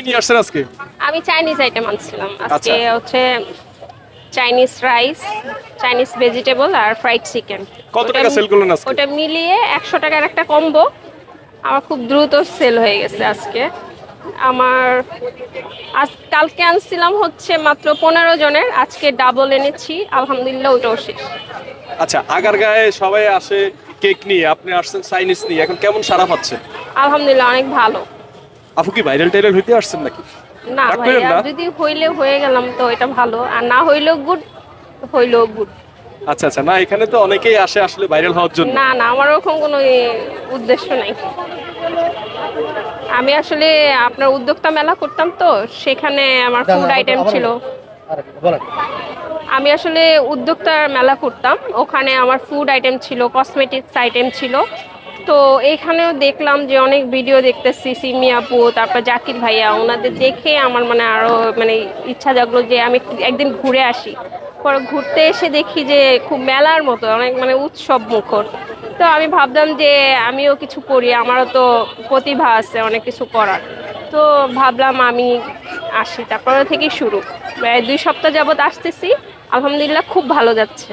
কি নিয়ে আসছেন আজকে? আমি চাইনিজ আইটেম আনছিলাম। আজকে আচ্ছা। হচ্ছে চাইনিজ রাইস চাইনিজ ভেজিটেবল আর ফ্রাইড চিকেন কত টাকা sell করলেন আজকে? ওটা মিলিয়ে একশো টাকার একটা কম্বো আমার খুব দ্রুত সেল হয়ে গেছে আজকে। আমার আজ কালকে আনছিলাম হচ্ছে মাত্র পনেরো জনের। আজকে ডাবল এনেছি। আলহামদুলিল্লাহ ওটাও শেষ। আচ্ছা আগার গায়ে সবাই আসে কেক নিয়ে। আপনি আসছেন চাইনিজ নিয়ে। এখন কেমন সারা পাচ্ছেন আলহামদুলিল্লাহ অনেক ভালো। আপু কি ভাইরাল টাইরাল হইতে আসছেন নাকি? না ভাইয়া যদি হইলে হয়ে গেলাম তো এটা ভালো আর না হইলেও গুড হইলেও গুড আচ্ছা আচ্ছা না এখানে তো অনেকেই আসে আসলে ভাইরাল হওয়ার জন্য। না না আমার ওরকম কোনো উদ্দেশ্য নেই। আমি আসলে আপনার উদ্যোক্তা মেলা করতাম তো সেখানে আমার ফুড আইটেম ছিল। আমি আসলে উদ্যোক্তার মেলা করতাম ওখানে আমার ফুড আইটেম ছিল কসমেটিক্স আইটেম ছিল। তো এখানেও দেখলাম যে অনেক ভিডিও দেখতেছি, সিমি আপু, তারপর জাকির ভাইয়া, ওনাদের দেখে আমার মানে আরও মানে ইচ্ছা জাগলো যে আমি একদিন ঘুরে আসি। পরে ঘুরতে এসে দেখি যে খুব মেলার মতো, অনেক মানে উৎসব মুখর। তো আমি ভাবলাম যে আমিও কিছু করি, আমারও তো প্রতিভা আছে অনেক কিছু করার। তো ভাবলাম আমি আসি, তারপরে থেকেই শুরু। দুই সপ্তাহ যাবত আসতেছি, আলহামদুলিল্লাহ খুব ভালো যাচ্ছে।